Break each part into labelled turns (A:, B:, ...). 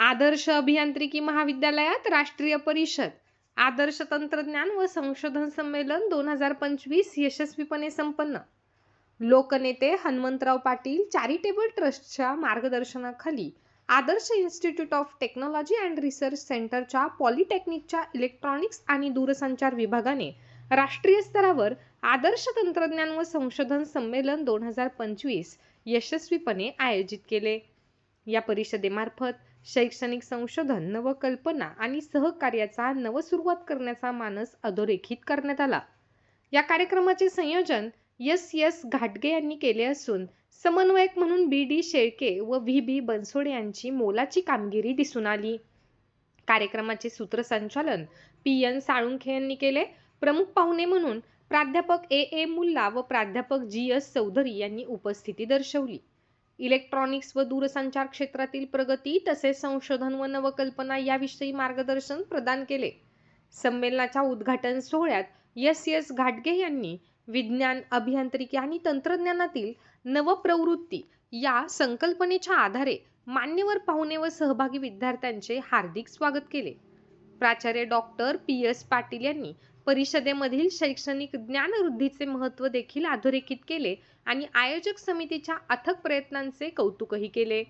A: आदर्श अभियांत्रिकी महाविद्यालयात राष्ट्रीय परिषद आदर्श तंत्रज्ञान व संशोधन संमेलन दोन हजार पंचवीस यशस्वीपणे संपन्न. लोकनेते हनुमंतराव पाटील चॅरिटेबल ट्रस्टच्या मार्गदर्शनाखाली Adarsh institute of technology and research सेंटरच्या पॉलिटेक्निकच्या इलेक्ट्रॉनिक्स आणि दूरसंचार विभागाने राष्ट्रीय स्तरावर आदर्श तंत्रज्ञान व संशोधन संमेलन दोन हजार पंचवीस यशस्वीपणे आयोजित केले. या परिषदेमार्फत शैक्षणिक संशोधन नवकल्पना आणि सहकार्याचा नवसुरुवात करण्याचा मानस अधोरेखित करण्यात आला. या कार्यक्रमाचे संयोजन एस एस घाटगे यांनी केले असून समन्वयक म्हणून बी डी शेळके व व्ही बी बनसोडे यांची मोलाची कामगिरी दिसून आली. कार्यक्रमाचे सूत्रसंचालन पी एन साळुंखे यांनी केले. प्रमुख पाहुणे म्हणून प्राध्यापक ए ए मुल्ला व प्राध्यापक जी एस चौधरी यांनी उपस्थिती दर्शवली. इलेक्ट्रॉनिक्स व दूरसंचार क्षेत्रातील प्रगती तसेच संशोधन व नवकल्पना याविषयी मार्गदर्शन प्रदान केले. संमेलनाच्या उद्घाटन सोहळ्यात एस. एस. घाटगे यांनी विज्ञान अभियांत्रिकी आणि तंत्रज्ञानातील नवप्रवृत्ती या संकल्पनेच्या आधारे मान्यवर पाहुणे व सहभागी विद्यार्थ्यांचे हार्दिक स्वागत केले. प्राचार्य डॉक्टर पी. एस. पाटील यांनी परिषदेमधील शैक्षणिक ज्ञानवृद्धीचे महत्त्व देखील अधोरेखित केले आणि आयोजक समितीच्या अथक प्रयत्नांचे कौतुकही केले.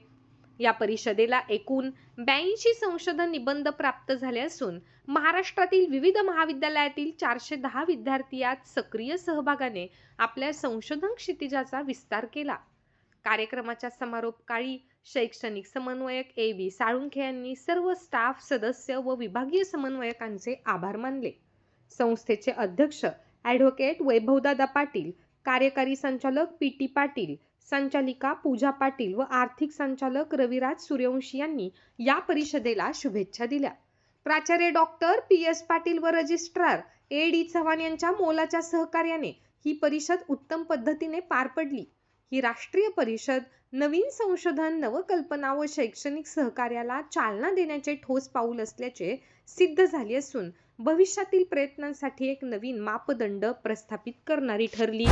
A: या परिषदेला एकूण ब्याऐंशी संशोधन निबंध प्राप्त झाले असून महाराष्ट्रातील विविध महाविद्यालयातील चारशे दहा विद्यार्थी यात सक्रिय सहभागाने आपल्या संशोधन क्षितिजाचा विस्तार केला. कार्यक्रमाच्या समारोप काळी शैक्षणिक समन्वयक ए व्ही साळुंखे यांनी सर्व स्टाफ सदस्य व विभागीय समन्वयकांचे आभार मानले. संस्थेचे अध्यक्ष ॲडव्होकेट वैभवदादा पाटील कार्यकारी संचालक पी टी पाटील संचालिका पूजा पाटील व आर्थिक संचालक रविराज सूर्यवंशी यांनी या परिषदेला शुभेच्छा दिल्या. प्राचार्य डॉक्टर पी एस पाटील व रजिस्ट्रार ए डी चव्हाण यांच्या मोलाच्या सहकार्याने ही परिषद उत्तम पद्धतीने पार पडली. ही राष्ट्रीय परिषद नवीन संशोधन नवकल्पना व शैक्षणिक सहकार्याला चालना देण्याचे ठोस पाऊल असल्याचे सिद्ध झाले असून भविष्यातील प्रयत्नांसाठी एक नवीन मापदंड प्रस्थापित करणारी ठरली.